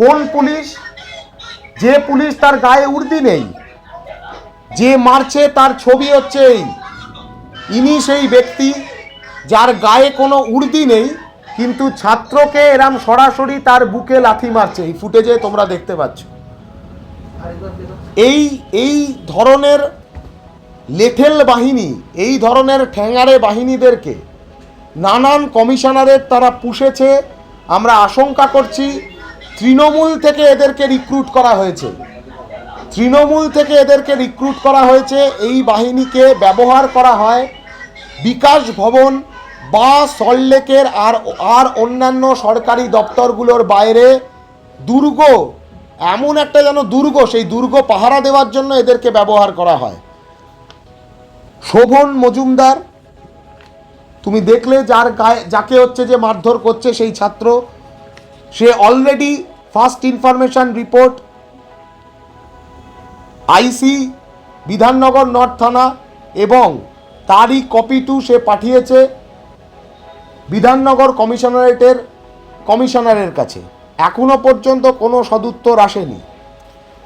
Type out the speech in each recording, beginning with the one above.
কোন পুলিশ? যে পুলিশ তার গায়ে উর্দি নেই। যে মারছে তার ছবি হচ্ছে এই। ইনি সেই ব্যক্তি যার গায়ে কোনো উর্দি নেই, কিন্তু ছাত্রকে এরম সরাসরি তার বুকে লাথি মারছে। এই ফুটেজে তোমরা দেখতে পাচ্ছ। এই এই ধরনের লেঠেল বাহিনী, এই ধরনের ঠ্যাঙারে বাহিনীদেরকে নানান কমিশনারের তারা পুষেছে। আমরা আশঙ্কা করছি তৃণমূল থেকে এদেরকে রিক্রুট করা হয়েছে। তৃণমূল থেকে এদেরকে রিক্রুট করা হয়েছে, এই বাহিনীকে ব্যবহার করা হয় বিকাশ ভবন বা সল্টলেকের আর আর অন্যান্য সরকারি দপ্তরগুলোর বাইরে। দুর্গ, এমন একটা যেন দুর্গ, সেই দুর্গ পাহারা দেওয়ার জন্য এদেরকে ব্যবহার করা হয়। শোভন মজুমদার, তুমি দেখলে যার গায়ে, যাকে হচ্ছে যে মারধর করছে সেই ছাত্র, সে already first information report, IC, Bidhannagar north থানা এবং তারই কপি টু সে পাঠিয়েছে বিধাননগর কমিশনারেটের, কমিশনারের কাছে। এখনও পর্যন্ত কোনো সদুত্তর আসেনি।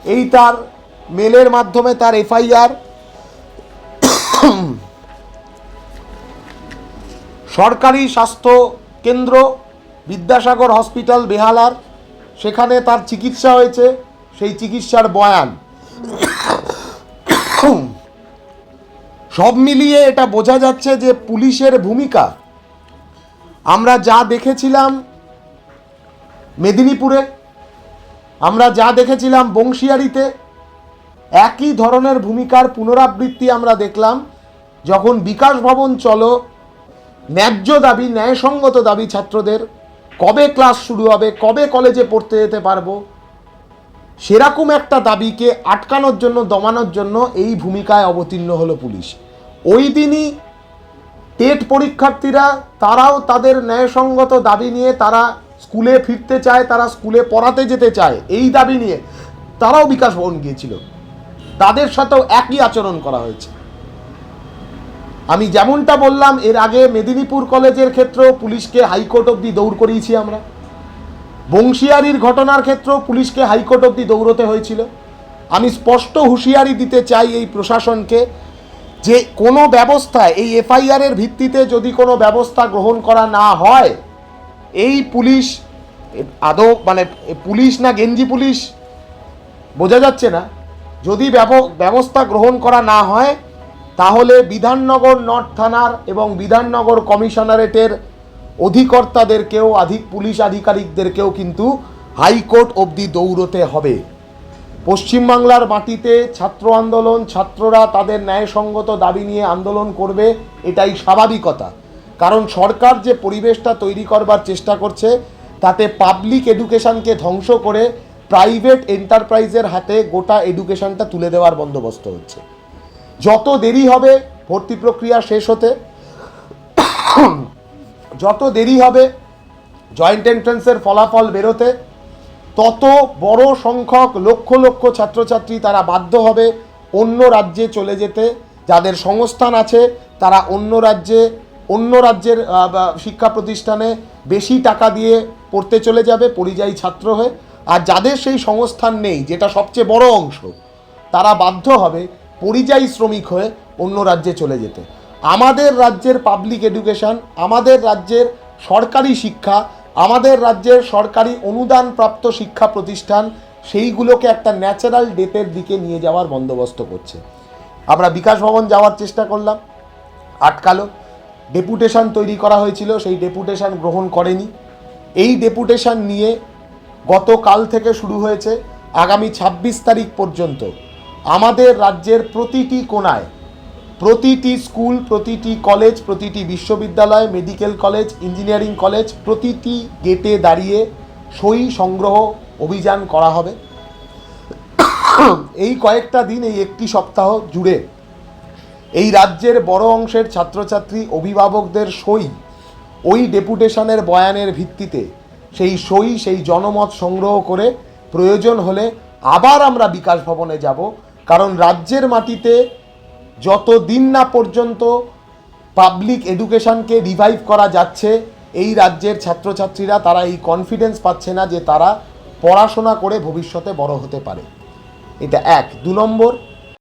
এই তার মেলের মাধ্যমে তার এফআইআর সরকারি স্বাস্থ্য কেন্দ্র বিদ্যাসাগর হসপিটাল বেহালার সেখানে তার চিকিৎসা হয়েছে, সেই চিকিৎসার বয়ান। সব মিলিয়ে এটা বোঝা যাচ্ছে যে পুলিশের ভূমিকা। আমরা যা দেখেছিলাম মেদিনীপুরে, আমরা যা দেখেছিলাম বংশিয়ারিতে, একই ধরনের ভূমিকার পুনরাবৃত্তি আমরা দেখলাম যখন বিকাশ ভবন চলো, ন্যায্য দাবি, ন্যায়সঙ্গত দাবি ছাত্রদের কবে ক্লাস শুরু হবে, কবে কলেজে পড়তে যেতে পারব? সেরকম একটা দাবিকে আটকানোর জন্য, দমানোর জন্য এই ভূমিকায় অবতীর্ণ হলো পুলিশ। ওই দিনই টেট পরীক্ষার্থীরা, তারাও তাদের ন্যায়সঙ্গত দাবি নিয়ে তারা স্কুলে ফিরতে চায়, তারা স্কুলে পড়াতে যেতে চায়, এই দাবি নিয়ে তারাও বিকাশ ভবন গিয়েছিল। তাদের সাথেও একই আচরণ করা হয়েছে। আমি যেমনটা বললাম, এর আগে মেদিনীপুর কলেজের ক্ষেত্রেও পুলিশকে হাইকোর্ট অবধি দৌড় করিয়েছি আমরা। বংশিয়ারির ঘটনার ক্ষেত্রেও পুলিশকে হাইকোর্ট অবধি দৌড়তে হয়েছিল। আমি স্পষ্ট হুঁশিয়ারি দিতে চাই এই প্রশাসনকে যে কোনো ব্যবস্থায়, এই এফআইআরের ভিত্তিতে যদি কোনো ব্যবস্থা গ্রহণ করা না হয়, এই পুলিশ, আদৌ মানে পুলিশ না গেঞ্জি পুলিশ, বোঝা যাচ্ছে না। যদি ব্যব- ব্যবস্থা গ্রহণ করা না হয় তাহলে বিধাননগর নর্থ থানার এবং বিধাননগর কমিশনারেটের অধিকর্তাদেরকেও, আধিক পুলিশ আধিকারিকদেরকেও কিন্তু হাইকোর্ট অবধি দৌড়তে হবে। পশ্চিমবাংলার মাটিতে ছাত্র আন্দোলন, ছাত্ররা তাদের ন্যায়সঙ্গত দাবি নিয়ে আন্দোলন করবে, এটাই স্বাভাবিকতা। কারণ সরকার যে পরিবেশটা তৈরি করবার চেষ্টা করছে, তাতে পাবলিক এডুকেশনকে ধ্বংস করে প্রাইভেট এন্টারপ্রাইজের হাতে গোটা এডুকেশনটা তুলে দেওয়ার বন্দোবস্ত হচ্ছে। যত দেরি হবে, ভর্তি প্রক্রিয়া শেষ হতে, যত দেরি হবে জয়েন্ট এন্ট্রান্সের ফলাফল বেরোতে, তত বড় সংখ্যক লক্ষ লক্ষ ছাত্রছাত্রী তারা বাধ্য হবে অন্য রাজ্যে চলে যেতে। যাদের সংস্থান আছে, তারা অন্য রাজ্যে, অন্য রাজ্যের শিক্ষা প্রতিষ্ঠানে বেশি টাকা দিয়ে পড়তে চলে যাবে, পরিযায়ী ছাত্র হয়ে। আর যাদের সেই সংস্থান নেই, যেটা সবচেয়ে বড় অংশ, তারা বাধ্য হবে পরিযায়ী শ্রমিক হয়ে অন্য রাজ্যে চলে যেতে। আমাদের রাজ্যের পাবলিক এডুকেশন আমাদের রাজ্যের সরকারি শিক্ষা, আমাদের রাজ্যের সরকারি অনুদানপ্রাপ্ত শিক্ষা প্রতিষ্ঠান, সেইগুলোকে একটা ন্যাচারাল ডেথের দিকে নিয়ে যাওয়ার বন্দোবস্ত করছে। আমরা বিকাশ ভবন যাওয়ার চেষ্টা করলাম, আটকালো। ডেপুটেশন তৈরি করা হয়েছিল, সেই ডেপুটেশন গ্রহণ করেনি। এই ডেপুটেশন নিয়ে গতকাল থেকে শুরু হয়েছে, আগামী ছাব্বিশ তারিখ পর্যন্ত আমাদের রাজ্যের প্রতিটি কোণায়, প্রতিটি স্কুল, প্রতিটি কলেজ, প্রতিটি বিশ্ববিদ্যালয়, মেডিকেল কলেজ, ইঞ্জিনিয়ারিং কলেজ, প্রতিটি গেটে দাঁড়িয়ে সই সংগ্রহ অভিযান করা হবে। এই কয়েকটা দিন, এই একটি সপ্তাহ জুড়ে এই রাজ্যের বড় অংশের ছাত্রছাত্রী, অভিভাবকদের সই, ওই ডেপুটেশনের বয়ানের ভিত্তিতে সেই সই, সেই জনমত সংগ্রহ করে প্রয়োজন হলে আবার আমরা বিকাশ ভবনে যাব। কারণ রাজ্যের মাটিতে যত দিন না পর্যন্ত পাবলিক এডুকেশনকে রিভাইভ করা যাচ্ছে, এই রাজ্যের ছাত্রছাত্রীরা তারা এই কনফিডেন্স পাচ্ছে না যে তারা পড়াশোনা করে ভবিষ্যতে বড় হতে পারে। এটা এক। দু নম্বর